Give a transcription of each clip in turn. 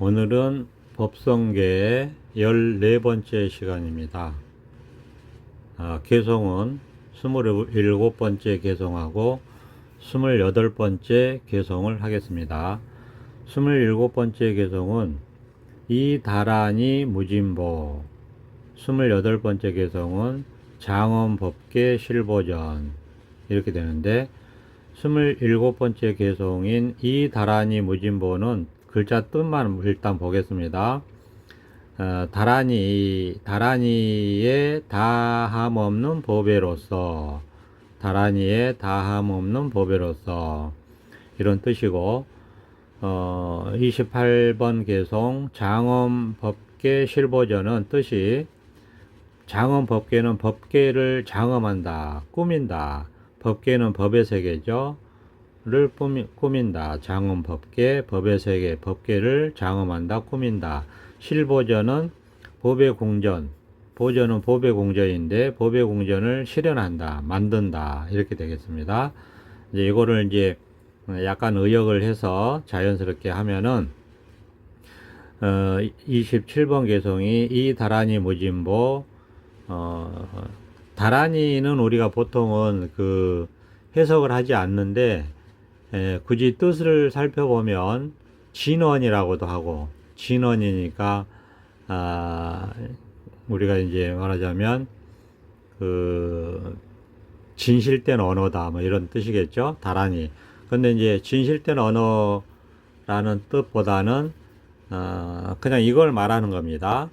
오늘은 법성계의 14번째 시간입니다. 아, 개송은 27번째 개송하고 28번째 개송을 하겠습니다. 27번째 개송은 이 다란이 무진보 28번째 개송은 장엄법계 실보전 이렇게 되는데 27번째 개송인 이 다란이 무진보는 글자 뜻만 일단 보겠습니다. 어, 다란이, 다란이의 다함 없는 보배로서, 다란이의 다함 없는 보배로서, 이런 뜻이고, 어, 28번 개송, 장엄 법계 실보전은 뜻이, 장엄 법계는 법계를 장엄한다, 꾸민다. 법계는 법의 세계죠. 를 꾸민다. 장엄 법계, 법의 세계, 법계를 장엄한다, 꾸민다. 실보전은 법의 공전, 보전은 법의 공전인데 법의 공전을 실현한다, 만든다 이렇게 되겠습니다. 이제 이거를 이제 약간 의역을 해서 자연스럽게 하면은 어, 27번 개송이 이 다란이 무진보 어, 다란이는 우리가 보통은 그 해석을 하지 않는데 에, 굳이 뜻을 살펴보면 진원이라고도 하고 진원이니까 아 우리가 이제 말하자면 그 진실된 언어다 뭐 이런 뜻이겠죠? 다란이 근데 이제 진실된 언어라는 뜻보다는 어 그냥 이걸 말하는 겁니다.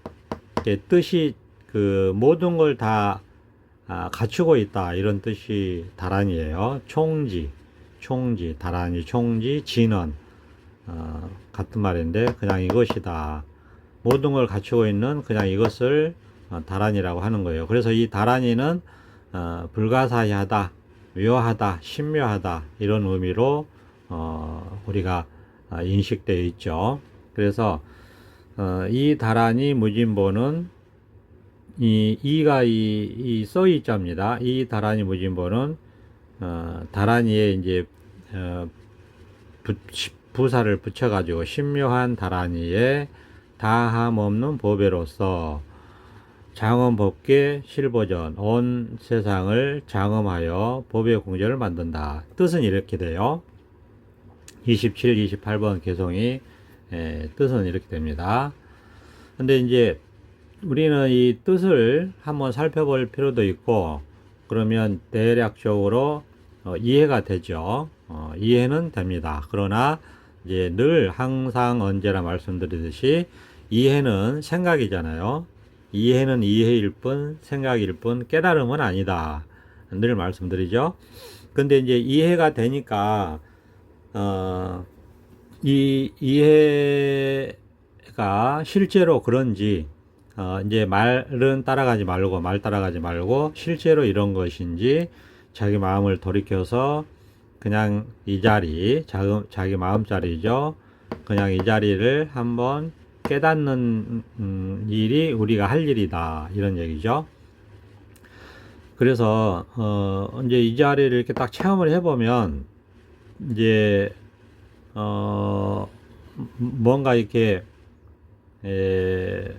뜻이 그 모든 걸다 아, 갖추고 있다 이런 뜻이 다란이에요. 총지 총지 다란이 총지 진원 어, 같은 말인데 그냥 이것이다. 모든 걸 갖추고 있는 그냥 이것을 어, 다란이라고 하는 거예요. 그래서 이 다란이는 어, 불가사의하다, 묘하다, 신묘하다 이런 의미로 어, 우리가 어, 인식되어 있죠. 그래서 어, 이 다란이 무진보는 이 이가 이, 이 써이자입니다. 이 다란이 무진보는 어, 다란이에 이제 어, 부, 부사를 붙여가지고 신묘한 다란이에 다함 없는 보배로서 장엄법계 실보전 온 세상을 장엄하여 법의 공전을 만든다. 뜻은 이렇게 돼요. 27, 28번 개송이 에, 뜻은 이렇게 됩니다. 근데 이제 우리는 이 뜻을 한번 살펴볼 필요도 있고 그러면 대략적으로 어, 이해가 되죠. 어, 이해는 됩니다. 그러나 이제 늘 항상 언제나 말씀드리듯이 이해는 생각이잖아요. 이해는 이해일 뿐 생각일 뿐 깨달음은 아니다. 늘 말씀드리죠. 근데 이제 이해가 되니까 어, 이 이해가 실제로 그런지 어, 이제 말은 따라가지 말고 말 따라가지 말고 실제로 이런 것인지 자기 마음을 돌이켜서 그냥 이 자리, 자기, 자기 마음자리죠. 그냥 이 자리를 한번 깨닫는 음, 일이 우리가 할 일이다. 이런 얘기죠. 그래서 어, 이제 이 자리를 이렇게 딱 체험을 해보면 이제 어, 뭔가 이렇게 에,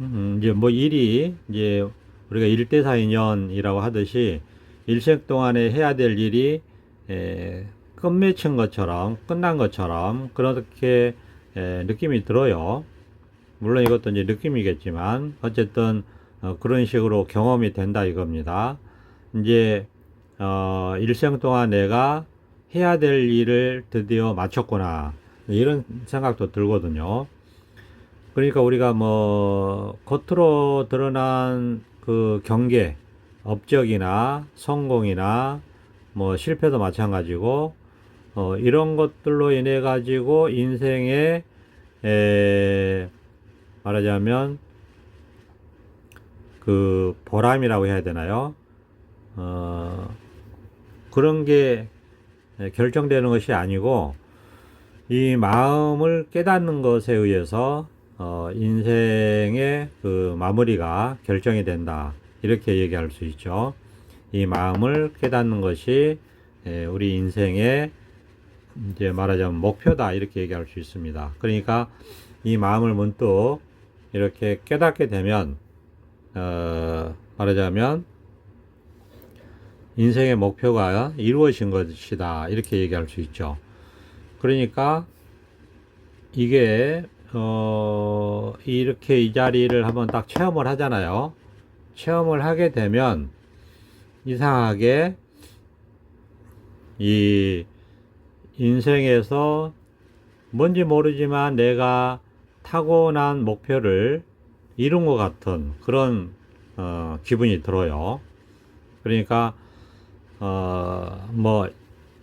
음, 이제 뭐 일이 이제 우리가 일대사 인연이라고 하듯이 일생 동안에 해야 될 일이 에, 끝맺힌 것처럼 끝난 것처럼 그렇게 에, 느낌이 들어요. 물론 이것도 이제 느낌이겠지만 어쨌든 어, 그런 식으로 경험이 된다 이겁니다. 이제 어, 일생 동안 내가 해야 될 일을 드디어 마쳤구나 이런 생각도 들거든요. 그러니까 우리가 뭐 겉으로 드러난 그 경계, 업적이나 성공이나 뭐 실패도 마찬가지고 어, 이런 것들로 인해 가지고 인생에 에, 말하자면 그 보람이라고 해야 되나요? 어, 그런 게 결정되는 것이 아니고 이 마음을 깨닫는 것에 의해서 어, 인생의 그 마무리가 결정이 된다. 이렇게 얘기할 수 있죠. 이 마음을 깨닫는 것이 우리 인생의 이제 말하자면 목표다 이렇게 얘기할 수 있습니다. 그러니까 이 마음을 문득 이렇게 깨닫게 되면 어, 말하자면 인생의 목표가 이루어진 것이다 이렇게 얘기할 수 있죠. 그러니까 이게 어, 이렇게 이 자리를 한번 딱 체험을 하잖아요. 체험을 하게 되면 이상하게 이 인생에서 뭔지 모르지만 내가 타고난 목표를 이룬 것 같은 그런 어, 기분이 들어요. 그러니까 어, 뭐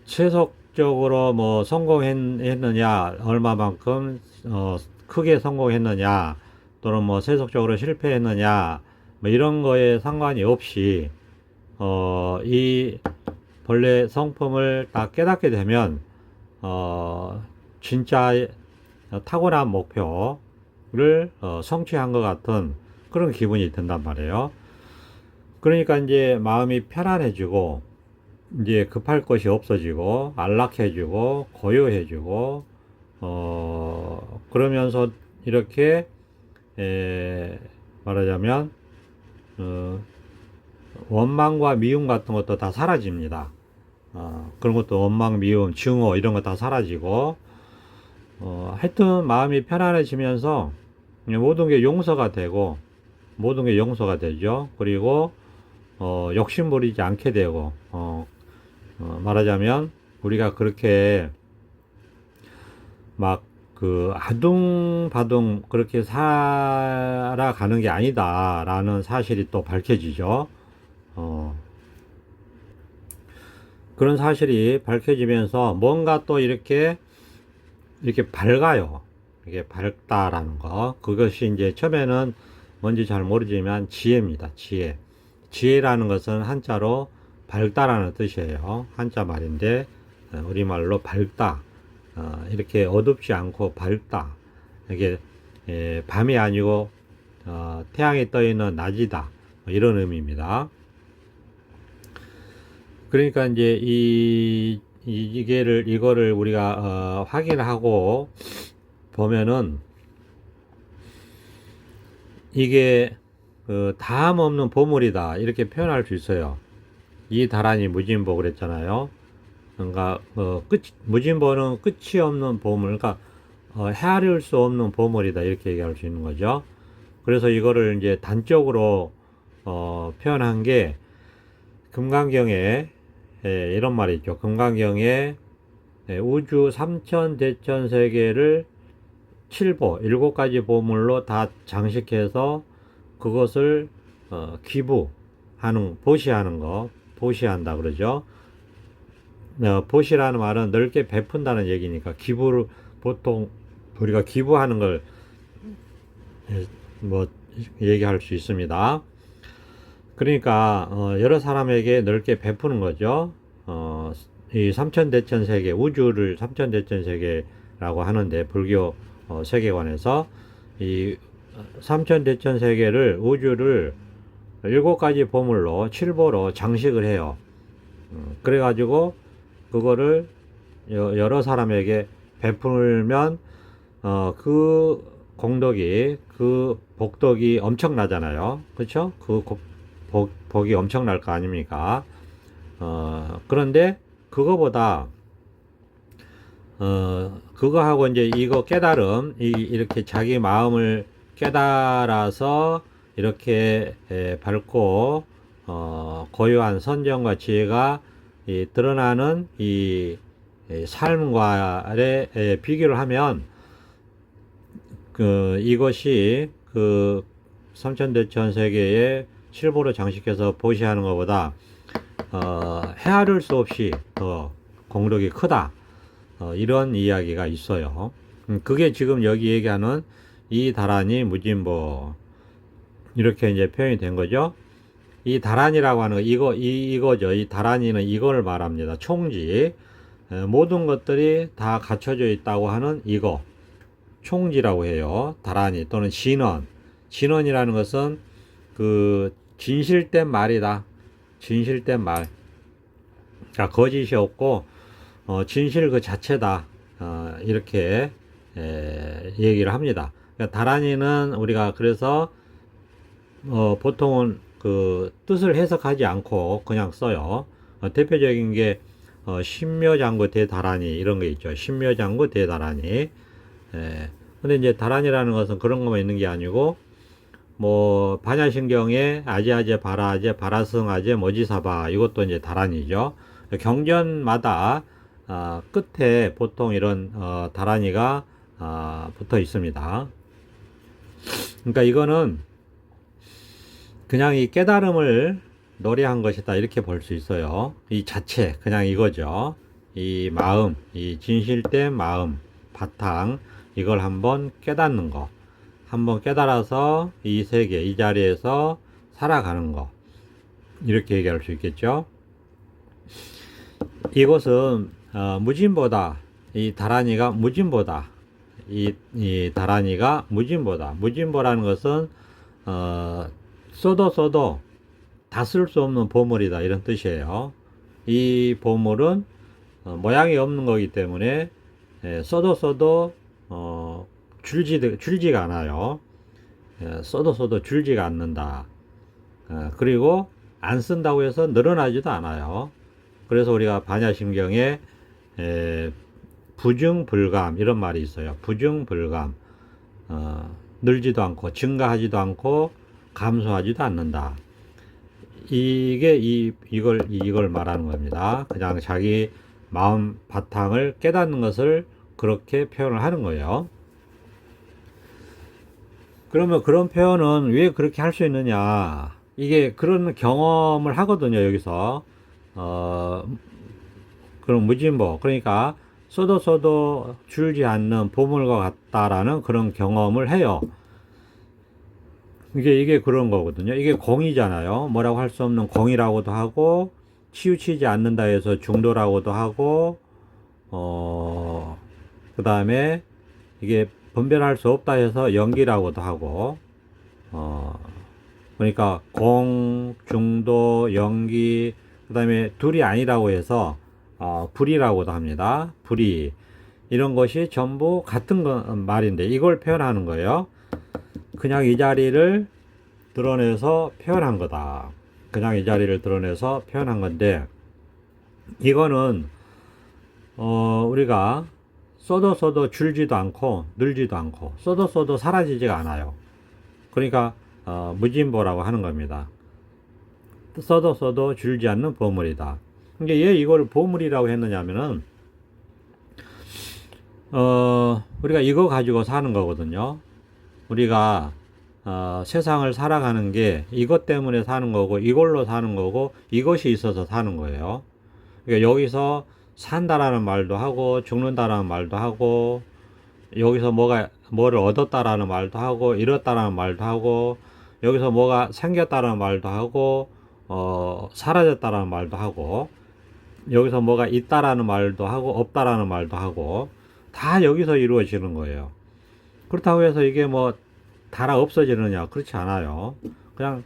최속적으로 뭐 성공했느냐 얼마만큼 어, 크게 성공했느냐 또는 뭐 세속적으로 실패했느냐 뭐 이런 거에 상관이 없이 어, 이 본래 성품을 딱 깨닫게 되면 어, 진짜 타고난 목표를 어, 성취한 것 같은 그런 기분이 든단 말이에요. 그러니까 이제 마음이 편안해지고 이제 급할 것이 없어지고 안락해지고 고요해지고 어 그러면서 이렇게 에, 말하자면 어, 원망과 미움 같은 것도 다 사라집니다. 어, 그런 것도 원망, 미움, 증오 이런 거 다 사라지고 어, 하여튼 마음이 편안해지면서 모든 게 용서가 되고 모든 게 용서가 되죠. 그리고 어, 욕심 부리지 않게 되고 어, 어, 말하자면 우리가 그렇게 막 그 아둥바둥 그렇게 살아가는 게 아니다라는 사실이 또 밝혀지죠. 어, 그런 사실이 밝혀지면서 뭔가 또 이렇게 이렇게 밝아요. 이게 밝다라는 거. 그것이 이제 처음에는 뭔지 잘 모르지만 지혜입니다. 지혜. 지혜라는 것은 한자로 밝다라는 뜻이에요. 한자 말인데 어, 우리말로 밝다. 어, 이렇게 어둡지 않고 밝다. 이게 에, 밤이 아니고 어, 태양이 떠 있는 낮이다. 뭐 이런 의미입니다. 그러니까 이제 이, 이 이게를 이거를 우리가 어, 확인하고 보면은 이게 그 다음 없는 보물이다 이렇게 표현할 수 있어요. 이 다란이 무진보 그랬잖아요. 그러니까 어, 끝 무진보는 끝이 없는 보물, 그러니까 어, 헤아릴 수 없는 보물이다 이렇게 얘기할 수 있는 거죠. 그래서 이거를 이제 단적으로 어, 표현한 게 금강경에 예, 이런 말이 있죠. 금강경에 예, 우주 삼천 대천 세계를 칠보 일곱 가지 보물로 다 장식해서 그것을 어, 기부하는 보시하는 거 보시한다 그러죠. 어, 보시라는 말은 넓게 베푼다는 얘기니까 기부를 보통 우리가 기부하는 걸 뭐 얘기할 수 있습니다. 그러니까 어, 여러 사람에게 넓게 베푸는 거죠. 어, 이 삼천대천 세계 우주를 삼천대천 세계라고 하는데 불교 어, 세계관에서 이 삼천대천 세계를 우주를 일곱 가지 보물로 칠보로 장식을 해요. 음, 그래가지고 그거를 여- 여러 사람에게 베풀면 어, 그 공덕이 그 복덕이 엄청나잖아요. 그렇죠? 그 고- 복, 복이 엄청날 거 아닙니까? 어, 그런데 그거보다 어, 그거하고 이제 이거 깨달음, 이, 이렇게 자기 마음을 깨달아서 이렇게 에, 밝고, 어, 고요한 선정과 지혜가 이, 드러나는 이, 이 삶과의 에, 비교를 하면, 그, 이것이 그 삼천대천 세계의 칠보로 장식해서 보시하는 것보다, 어, 헤아릴 수 없이 더 공덕이 크다. 어, 이런 이야기가 있어요. 음, 그게 지금 여기 얘기하는 이 다란이 무진보 이렇게 이제 표현이 된 거죠. 이 다란이라고 하는 거 이거 이, 이거죠. 이 다란이는 이거를 말합니다. 총지 에, 모든 것들이 다 갖춰져 있다고 하는 이거 총지라고 해요. 다란이 또는 진원 진원이라는 것은 그 진실된 말이다. 진실된 말. 자 거짓이 없고 어, 진실 그 자체다. 어, 이렇게 에, 얘기를 합니다. 그러니까 다란이는 우리가 그래서 어, 보통은 그 뜻을 해석하지 않고 그냥 써요. 어, 대표적인 게 어, 신묘장구 대다란이 이런 거 있죠. 신묘장구 대다란이. 예. 근데 이제 다란이라는 것은 그런 것만 있는 게 아니고 뭐 반야신경에 아제아제 바라아제 바라승아제 모지사바 이것도 이제 다란이죠. 경전마다 아, 끝에 보통 이런 어, 다란이가 아, 붙어 있습니다. 그러니까 이거는 그냥 이 깨달음을 노래한 것이다 이렇게 볼 수 있어요. 이 자체 그냥 이거죠. 이 마음, 이 진실된 마음 바탕 이걸 한번 깨닫는 거, 한번 깨달아서 이 세계 이 자리에서 살아가는 거 이렇게 얘기할 수 있겠죠. 이것은 어, 무진보다 이 다란이가 무진보다 이, 이 다란이가 무진보다 무진보라는 것은 어, 써도 써도 다 쓸 수 없는 보물이다 이런 뜻이에요. 이 보물은 어, 모양이 없는 거기 때문에 예, 써도 써도 어, 줄지 줄지가 않아요. 예, 써도 써도 줄지가 않는다. 어, 그리고 안 쓴다고 해서 늘어나지도 않아요. 그래서 우리가 반야심경에 에, 부증불감 이런 말이 있어요. 부증불감 어, 늘지도 않고 증가하지도 않고 감소하지도 않는다. 이게 이 이걸 이걸 말하는 겁니다. 그냥 자기 마음 바탕을 깨닫는 것을 그렇게 표현을 하는 거예요. 그러면 그런 표현은 왜 그렇게 할 수 있느냐? 이게 그런 경험을 하거든요, 여기서. 어, 그런 무진보. 그러니까, 써도 써도 줄지 않는 보물과 같다라는 그런 경험을 해요. 이게, 이게 그런 거거든요. 이게 공이잖아요. 뭐라고 할 수 없는 공이라고도 하고, 치우치지 않는다 해서 중도라고도 하고, 어, 그 다음에 이게 분별할 수 없다 해서 연기라고도 하고, 어, 그러니까 공, 중도, 연기, 그 다음에 둘이 아니라고 해서, 어, 불이라고도 합니다. 불이. 이런 것이 전부 같은 거, 말인데, 이걸 표현하는 거예요. 그냥 이 자리를 드러내서 표현한 거다. 그냥 이 자리를 드러내서 표현한 건데, 이거는, 어, 우리가 써도 써도 줄지도 않고 늘지도 않고 써도 써도 사라지지가 않아요. 그러니까 어, 무진보라고 하는 겁니다. 써도 써도 줄지 않는 보물이다. 이게 왜 이걸 보물이라고 했느냐면은 어, 우리가 이거 가지고 사는 거거든요. 우리가 어, 세상을 살아가는 게 이것 때문에 사는 거고 이걸로 사는 거고 이것이 있어서 사는 거예요. 그러니까 여기서 산다라는 말도 하고 죽는다라는 말도 하고 여기서 뭐가 뭐를 얻었다라는 말도 하고 잃었다라는 말도 하고 여기서 뭐가 생겼다라는 말도 하고 어 사라졌다라는 말도 하고 여기서 뭐가 있다라는 말도 하고 없다라는 말도 하고 다 여기서 이루어지는 거예요. 그렇다고 해서 이게 뭐 달아 없어지느냐 그렇지 않아요. 그냥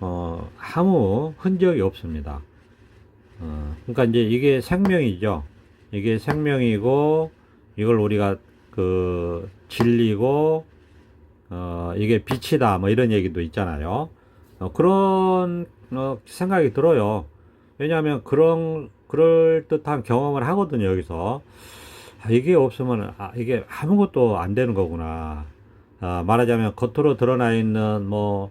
어 아무 흔적이 없습니다. 어, 그러니까 이제 이게 생명이죠. 이게 생명이고 이걸 우리가 그 진리고 어, 이게 빛이다 뭐 이런 얘기도 있잖아요. 어, 그런 어, 생각이 들어요. 왜냐하면 그런 그럴 듯한 경험을 하거든요 여기서 아, 이게 없으면 아, 이게 아무것도 안 되는 거구나. 아, 말하자면 겉으로 드러나 있는 뭐,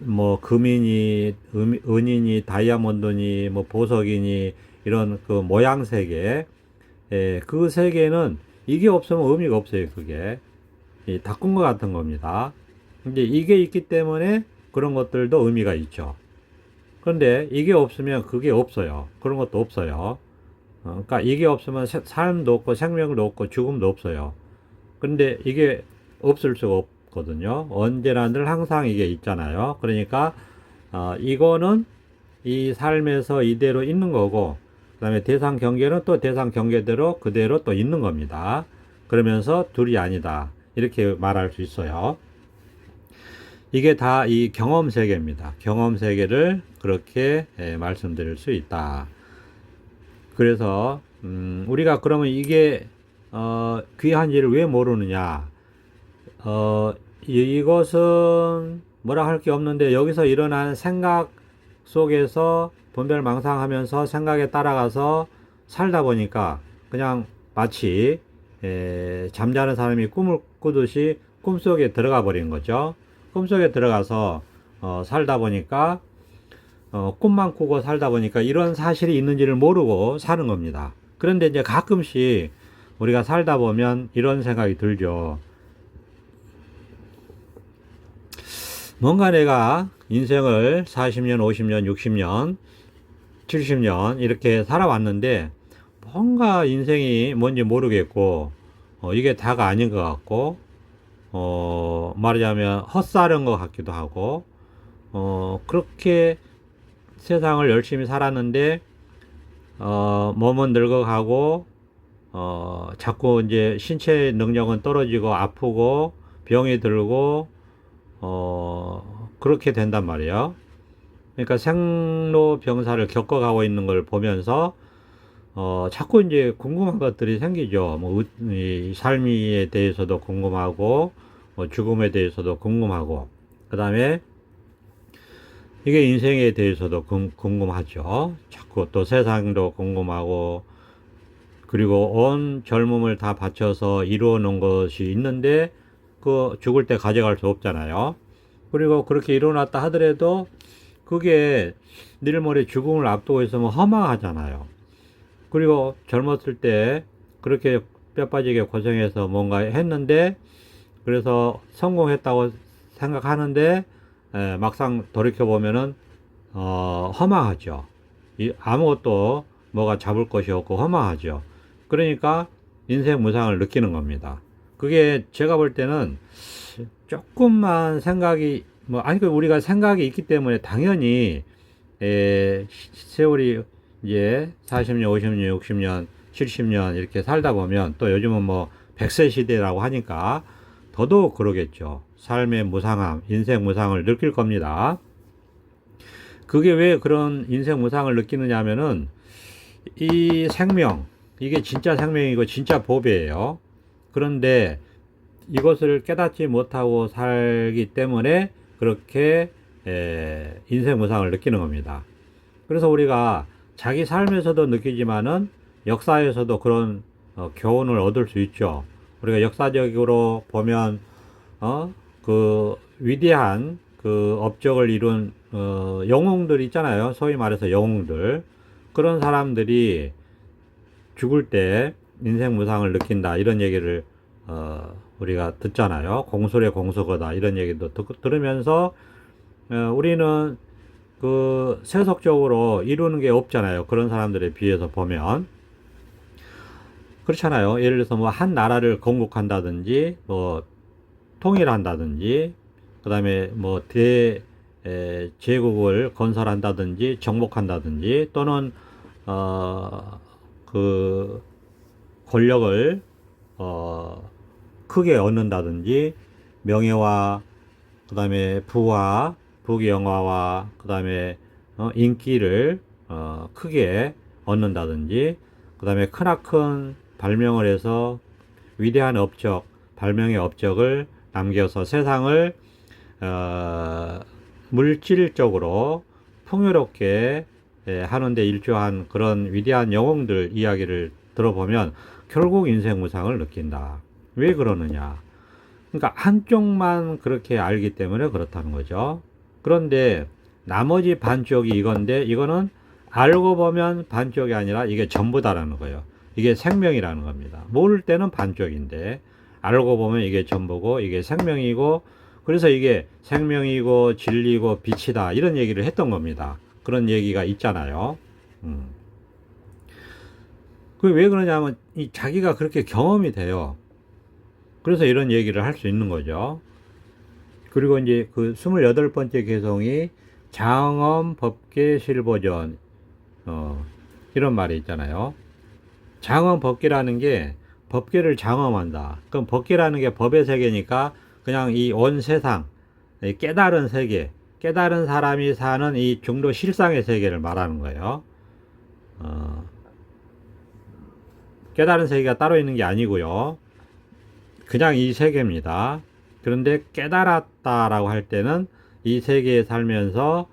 뭐, 금이니, 음, 은이니, 다이아몬드니, 뭐, 보석이니, 이런 그 모양 세계, 예, 그 세계는 이게 없으면 의미가 없어요, 그게. 이 닦은 것 같은 겁니다. 이제 이게 있기 때문에 그런 것들도 의미가 있죠. 그런데 이게 없으면 그게 없어요. 그런 것도 없어요. 어, 그러니까 이게 없으면 세- 삶도 없고 생명도 없고 죽음도 없어요. 근데 이게 없을 수가 없거든요. 언제나 늘 항상 이게 있잖아요. 그러니까 어, 이거는 이 삶에서 이대로 있는 거고 그 다음에 대상 경계는 또 대상 경계대로 그대로 또 있는 겁니다. 그러면서 둘이 아니다. 이렇게 말할 수 있어요. 이게 다 이 경험 세계입니다. 경험 세계를 그렇게 예, 말씀드릴 수 있다. 그래서 음, 우리가 그러면 이게 어, 귀한지를 왜 모르느냐? 어, 이- 이것은 뭐라 할 게 없는데 여기서 일어난 생각 속에서 분별망상하면서 생각에 따라가서 살다 보니까 그냥 마치 에, 잠자는 사람이 꿈을 꾸듯이 꿈속에 들어가 버린 거죠. 꿈속에 들어가서 어, 살다 보니까 어, 꿈만 꾸고 살다 보니까 이런 사실이 있는지를 모르고 사는 겁니다. 그런데 이제 가끔씩 우리가 살다 보면 이런 생각이 들죠. 뭔가 내가 인생을 40년, 50년, 60년, 70년 이렇게 살아왔는데 뭔가 인생이 뭔지 모르겠고 어, 이게 다가 아닌 것 같고 어, 말하자면 헛살은 것 같기도 하고 어, 그렇게 세상을 열심히 살았는데 어, 몸은 늙어가고 어, 자꾸 이제 신체 능력은 떨어지고 아프고 병이 들고 어, 그렇게 된단 말이에요. 그러니까 생로병사를 겪어가고 있는 걸 보면서 어, 자꾸 이제 궁금한 것들이 생기죠. 뭐, 의- 이 삶에 대해서도 궁금하고, 뭐 죽음에 대해서도 궁금하고, 그 다음에 이게 인생에 대해서도 궁, 궁금하죠. 자꾸 또 세상도 궁금하고, 그리고 온 젊음을 다 바쳐서 이루어 놓은 것이 있는데, 그 죽을 때 가져갈 수 없잖아요. 그리고 그렇게 일어났다 하더라도, 그게 내일 모레 죽음을 앞두고 있으면 허망하잖아요. 그리고 젊었을 때 그렇게 뼈 빠지게 고생해서 뭔가 했는데 그래서 성공했다고 생각하는데 에, 막상 돌이켜 보면은 어, 허망하죠. 이, 아무것도 뭐가 잡을 것이 없고 허망하죠. 그러니까 인생 무상을 느끼는 겁니다. 그게 제가 볼 때는 조금만 생각이 뭐 아니 그 우리가 생각이 있기 때문에 당연히 에, 시- 세월이 이제 40년, 50년, 60년, 70년 이렇게 살다 보면 또 요즘은 뭐 100세 시대라고 하니까 더더욱 그러겠죠. 삶의 무상함, 인생 무상을 느낄 겁니다. 그게 왜 그런 인생 무상을 느끼느냐 하면은 이 생명, 이게 진짜 생명이고 진짜 법이에요. 그런데 이것을 깨닫지 못하고 살기 때문에 그렇게 에, 인생 무상을 느끼는 겁니다. 그래서 우리가 자기 삶에서도 느끼지만은 역사에서도 그런 어, 교훈을 얻을 수 있죠. 우리가 역사적으로 보면 어, 그 위대한 그 업적을 이룬 어, 영웅들 있잖아요. 소위 말해서 영웅들 그런 사람들이 죽을 때 인생 무상을 느낀다 이런 얘기를 어, 우리가 듣잖아요. 공술의 공수거다 이런 얘기도 듣, 들으면서 어, 우리는 그 세속적으로 이루는 게 없잖아요. 그런 사람들에 비해서 보면 그렇잖아요. 예를 들어서 뭐 한 나라를 건국한다든지 뭐 통일한다든지 그다음에 뭐 대 제국을 건설한다든지 정복한다든지 또는 어 그 권력을 어 크게 얻는다든지 명예와 그다음에 부와 부귀영화와 그다음에 어, 인기를 어, 크게 얻는다든지 그다음에 크나큰 발명을 해서 위대한 업적 발명의 업적을 남겨서 세상을 어, 물질적으로 풍요롭게 예, 하는데 일조한 그런 위대한 영웅들 이야기를 들어보면 결국 인생 무상을 느낀다. 왜 그러느냐? 그러니까 한쪽만 그렇게 알기 때문에 그렇다는 거죠. 그런데 나머지 반쪽이 이건데 이거는 알고 보면 반쪽이 아니라 이게 전부다라는 거예요. 이게 생명이라는 겁니다. 모를 때는 반쪽인데 알고 보면 이게 전부고 이게 생명이고 그래서 이게 생명이고 진리고 빛이다 이런 얘기를 했던 겁니다. 그런 얘기가 있잖아요. 음. 그왜 그러냐면 이 자기가 그렇게 경험이 돼요. 그래서 이런 얘기를 할 수 있는 거죠. 그리고 이제 그 28번째 개성이 장엄 법계 실보전, 어, 이런 말이 있잖아요. 장엄 법계라는 게 법계를 장엄한다. 그럼 법계라는 게 법의 세계니까 그냥 이 온 세상, 이 깨달은 세계, 깨달은 사람이 사는 이 중도 실상의 세계를 말하는 거예요. 어, 깨달은 세계가 따로 있는 게 아니고요. 그냥 이 세계입니다. 그런데 깨달았다라고 할 때는 이 세계에 살면서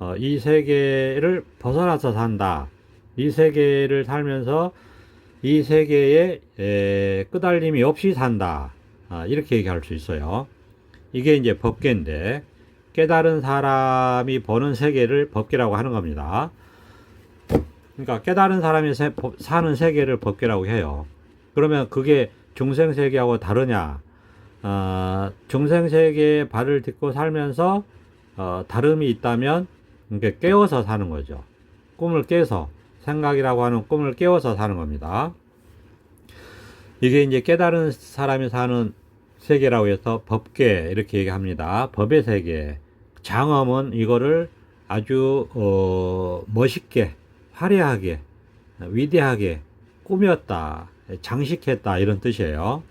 어, 이 세계를 벗어나서 산다. 이 세계를 살면서 이 세계에 에, 끄달림이 없이 산다. 아, 이렇게 얘기할 수 있어요. 이게 이제 법계인데 깨달은 사람이 보는 세계를 법계라고 하는 겁니다. 그러니까 깨달은 사람이 세- 법- 사는 세계를 법계라고 해요. 그러면 그게 중생 세계하고 다르냐? 어, 중생 세계에 발을 딛고 살면서 어, 다름이 있다면 이게 깨워서 사는 거죠. 꿈을 깨서 생각이라고 하는 꿈을 깨워서 사는 겁니다. 이게 이제 깨달은 사람이 사는 세계라고 해서 법계 이렇게 얘기합니다. 법의 세계. 장엄은 이거를 아주 어, 멋있게, 화려하게, 위대하게 꾸몄다, 장식했다 이런 뜻이에요.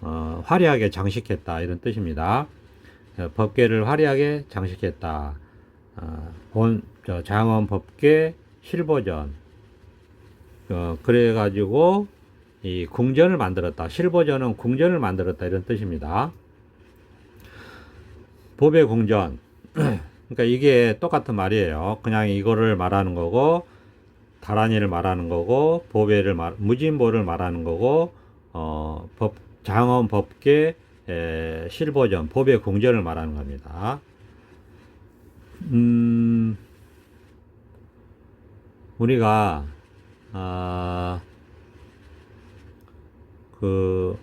어, 화려하게 장식했다 이런 뜻입니다. 어, 법계를 화려하게 장식했다. 어, 본 저, 장엄 법계 실버전. 어, 그래 가지고 이 궁전을 만들었다. 실버전은 궁전을 만들었다 이런 뜻입니다. 법의 궁전. 그러니까 이게 똑같은 말이에요. 그냥 이거를 말하는 거고 다란이를 말하는 거고 보배를 말 무진보를 말하는 거고 어, 법 장엄 법계 에, 실버전 법의 궁전을 말하는 겁니다. 음, 우리가 아, 그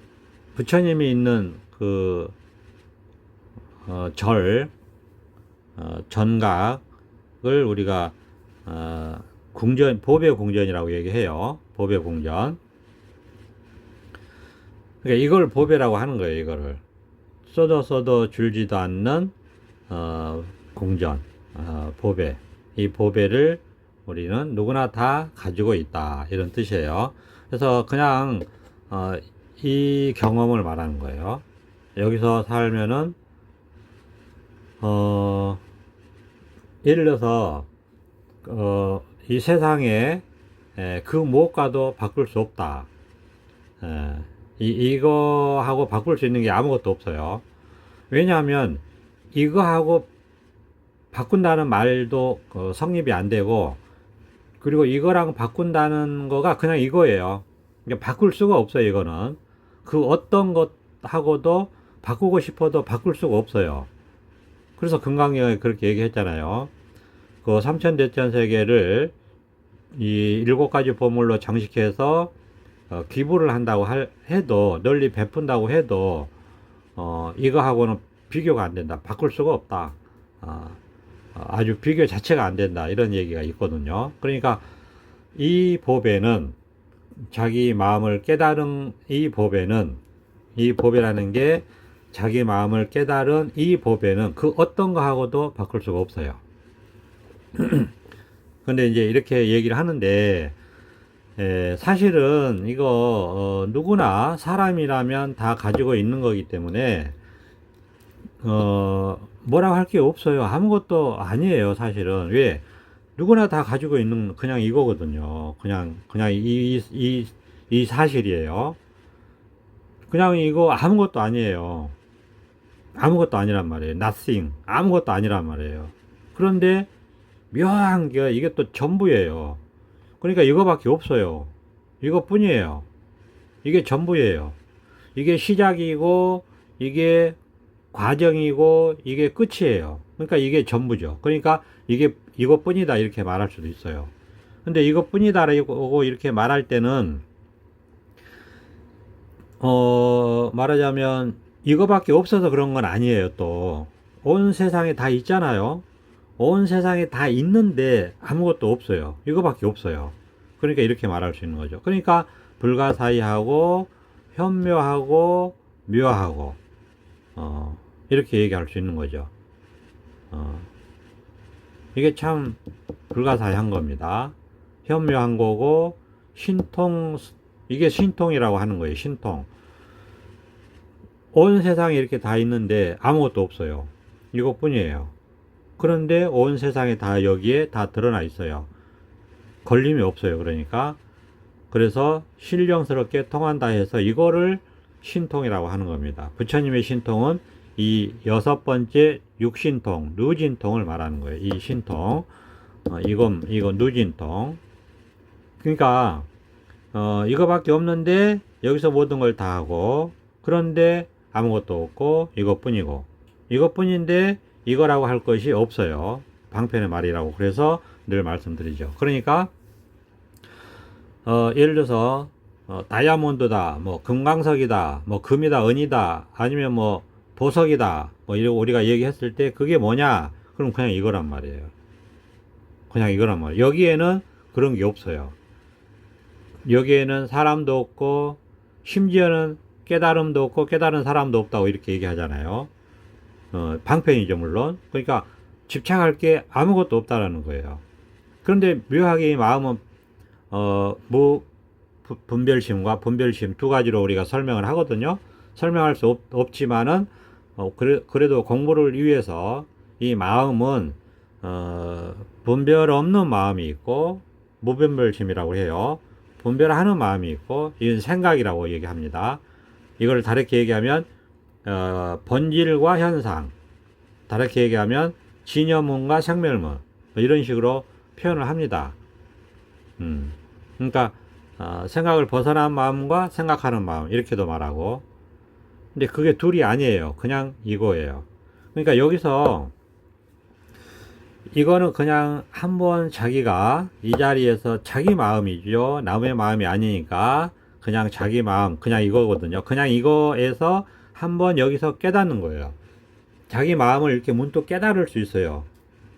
부처님이 있는 그 어, 절, 어, 전각을 우리가 어, 궁전, 보배 궁전이라고 얘기해요. 보배 궁전. 그러니까 이걸 보배라고 하는 거예요. 이거를 써도 써도 줄지도 않는 어, 궁전, 어, 보배. 이 보배를 우리는 누구나 다 가지고 있다 이런 뜻이에요. 그래서 그냥 어, 이 경험을 말하는 거예요. 여기서 살면은 어, 예를 들어서 어, 이 세상에 에, 그 무엇과도 바꿀 수 없다. 에, 이, 이거하고 바꿀 수 있는 게 아무것도 없어요. 왜냐하면 이거하고 바꾼다는 말도 어, 성립이 안 되고 그리고 이거랑 바꾼다는 거가 그냥 이거예요. 바꿀 수가 없어요, 이거는. 그 어떤 것하고도 바꾸고 싶어도 바꿀 수가 없어요. 그래서 금강경에 그렇게 얘기했잖아요. 그 삼천대천 세계를 이 일곱 가지 보물로 장식해서 어, 기부를 한다고 할, 해도 널리 베푼다고 해도 어, 이거하고는 비교가 안 된다. 바꿀 수가 없다. 어, 어, 아주 비교 자체가 안 된다. 이런 얘기가 있거든요. 그러니까 이 법에는 자기 마음을 깨달은 이 법에는 이 법이라는 게 자기 마음을 깨달은 이 법에는 그 어떤 거하고도 바꿀 수가 없어요. 근데 이제 이렇게 얘기를 하는데 에, 사실은 이거 어, 누구나 사람이라면 다 가지고 있는 거기 때문에 어, 뭐라고 할 게 없어요. 아무것도 아니에요, 사실은. 왜? 누구나 다 가지고 있는 그냥 이거거든요. 그냥 그냥 이 이 이 이 사실이에요. 그냥 이거 아무것도 아니에요. 아무것도 아니란 말이에요. nothing. 아무것도 아니란 말이에요. 그런데 묘한 게 이게 또 전부예요. 그러니까 이거밖에 없어요. 이것뿐이에요. 이게 전부예요. 이게 시작이고 이게 과정이고 이게 끝이에요. 그러니까 이게 전부죠. 그러니까 이게 이것뿐이다 이렇게 말할 수도 있어요. 근데 이것뿐이다라고 이렇게 말할 때는 어 말하자면 이거밖에 없어서 그런 건 아니에요. 또 온 세상에 다 있잖아요. 온 세상에 다 있는데 아무것도 없어요. 이거밖에 없어요. 그러니까 이렇게 말할 수 있는 거죠. 그러니까 불가사의하고 현묘하고 묘하고 어, 이렇게 얘기할 수 있는 거죠. 어, 이게 참 불가사의한 겁니다. 현묘한 거고 신통 이게 신통이라고 하는 거예요. 신통. 온 세상에 이렇게 다 있는데 아무것도 없어요. 이것뿐이에요. 그런데 온 세상에 다 여기에 다 드러나 있어요. 걸림이 없어요. 그러니까 그래서 신령스럽게 통한다 해서 이거를 신통이라고 하는 겁니다. 부처님의 신통은 이 여섯 번째 육신통, 누진통을 말하는 거예요. 이 신통. 어, 이건, 이거 누진통. 그러니까, 어, 이거밖에 없는데, 여기서 모든 걸 다 하고, 그런데 아무것도 없고, 이것뿐이고, 이것뿐인데, 이거라고 할 것이 없어요. 방편의 말이라고. 그래서 늘 말씀드리죠. 그러니까, 어, 예를 들어서, 어, 다이아몬드다, 뭐, 금강석이다, 뭐, 금이다, 은이다, 아니면 뭐, 보석이다, 뭐, 이러고 우리가 얘기했을 때, 그게 뭐냐? 그럼 그냥 이거란 말이에요. 그냥 이거란 말이에요. 여기에는 그런 게 없어요. 여기에는 사람도 없고, 심지어는 깨달음도 없고, 깨달은 사람도 없다고 이렇게 얘기하잖아요. 어, 방편이죠, 물론. 그러니까, 집착할 게 아무것도 없다라는 거예요. 그런데 묘하게 이 마음은, 어, 무, 부- 분별심과 분별심 두 가지로 우리가 설명을 하거든요. 설명할 수 없, 없지만은, 어, 그래, 그래 도 공부를 위해서 이 마음은, 어, 분별 없는 마음이 있고, 무분별심이라고 해요. 분별하는 마음이 있고, 이건 생각이라고 얘기합니다. 이걸 다르게 얘기하면, 어, 본질과 현상, 다르게 얘기하면, 진여문과 생멸문, 뭐 이런 식으로 표현을 합니다. 음, 그러니까, 어, 생각을 벗어난 마음과 생각하는 마음, 이렇게도 말하고, 근데 그게 둘이 아니에요. 그냥 이거예요. 그러니까 여기서, 이거는 그냥 한번 자기가 이 자리에서 자기 마음이죠. 남의 마음이 아니니까 그냥 자기 마음, 그냥 이거거든요. 그냥 이거에서 한번 여기서 깨닫는 거예요. 자기 마음을 이렇게 문득 깨달을 수 있어요.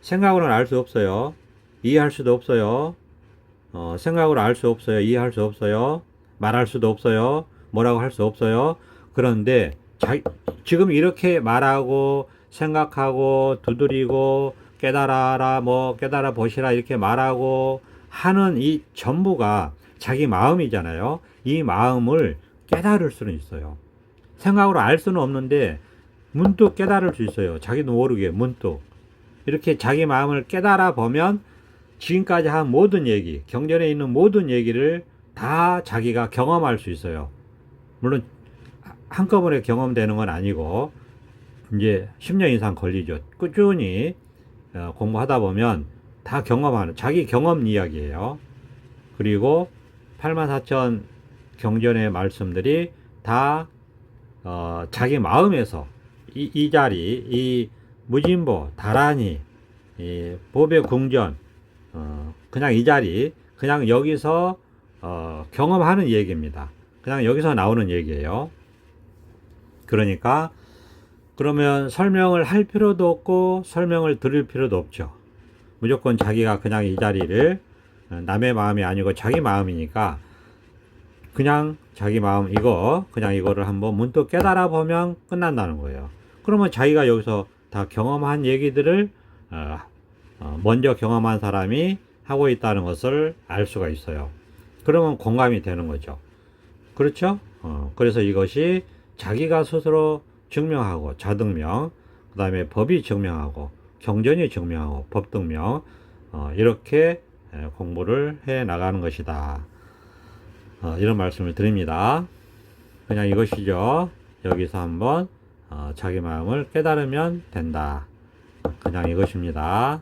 생각으로는 알 수 없어요. 이해할 수도 없어요. 어, 생각으로 알 수 없어요. 이해할 수 없어요. 말할 수도 없어요. 뭐라고 할 수 없어요. 그런데 자, 지금 이렇게 말하고 생각하고 두드리고 깨달아라 뭐 깨달아 보시라 이렇게 말하고 하는 이 전부가 자기 마음이잖아요. 이 마음을 깨달을 수는 있어요. 생각으로 알 수는 없는데 문득 깨달을 수 있어요. 자기도 모르게 문득 이렇게 자기 마음을 깨달아 보면 지금까지 한 모든 얘기, 경전에 있는 모든 얘기를 다 자기가 경험할 수 있어요. 물론 한꺼번에 경험되는 건 아니고 이제 10년 이상 걸리죠. 꾸준히 어, 공부하다 보면 다 경험하는 자기 경험 이야기예요. 그리고 84,000 경전의 말씀들이 다 어, 자기 마음에서 이, 이 자리, 이 무진보, 다란이, 이 법의 궁전, 어, 그냥 이 자리, 그냥 여기서 어, 경험하는 얘기입니다. 그냥 여기서 나오는 얘기예요. 그러니까 그러면 설명을 할 필요도 없고 설명을 들을 필요도 없죠. 무조건 자기가 그냥 이 자리를 어, 남의 마음이 아니고 자기 마음이니까 그냥 자기 마음 이거 그냥 이거를 한번 문득 깨달아 보면 끝난다는 거예요. 그러면 자기가 여기서 다 경험한 얘기들을 어, 어, 먼저 경험한 사람이 하고 있다는 것을 알 수가 있어요. 그러면 공감이 되는 거죠. 그렇죠? 어, 그래서 이것이 자기가 스스로 증명하고 자등명, 그 다음에 법이 증명하고 경전이 증명하고 법등명 어, 이렇게 에, 공부를 해 나가는 것이다. 어, 이런 말씀을 드립니다. 그냥 이것이죠. 여기서 한번 어, 자기 마음을 깨달으면 된다. 그냥 이것입니다.